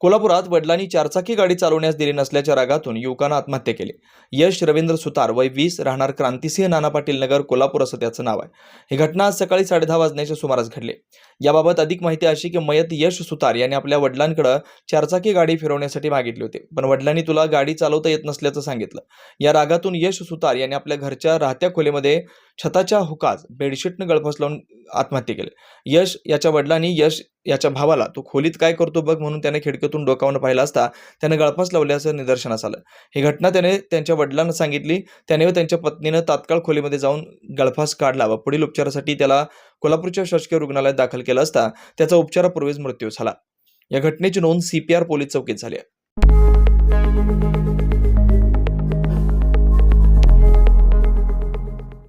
कोल्हापुरात वडिलांनी चारचाकी गाडी चालवण्यास दिली नसल्याच्या रागातून युवकानं आत्महत्या केली. यश रवींद्र सुतार वय वीस राहणार क्रांतिसिंह नाना पाटील नगर कोल्हापूर असं त्याचं नाव आहे. ही घटना आज सकाळी साडेदहा वाजण्याच्या सुमारास घडली. याबाबत अधिक माहिती अशी की मयत यश सुतार यांनी आपल्या वडिलांकडे चारचाकी गाडी फिरवण्यासाठी मागितली होती. पण वडिलांनी तुला गाडी चालवता येत नसल्याचं सांगितलं. या रागातून यश सुतार यांनी आपल्या घरच्या राहत्या खोलीमध्ये छताच्या हुकात बेडशीटनं गळफस लावून आत्महत्या केली. यश याच्या वडिलांनी यश याच्या भावाला तो खोलीत काय करतो बघ म्हणून त्याने खिडकीतून डोकावून पाहिलं असता त्याने गळफास लावल्याचं निदर्शनास आलं. ही घटना त्याने त्यांच्या वडिलांना सांगितली. त्याने व त्यांच्या पत्नीनं तात्काळ खोलीमध्ये जाऊन गळफास काढला व पुढील उपचारासाठी त्याला कोल्हापूरच्या शासकीय रुग्णालयात दाखल केलं असता त्याचा उपचारापूर्वीच मृत्यू झाला. या घटनेची नोंद सीपीआर पोलीस चौकीत झाली आहे.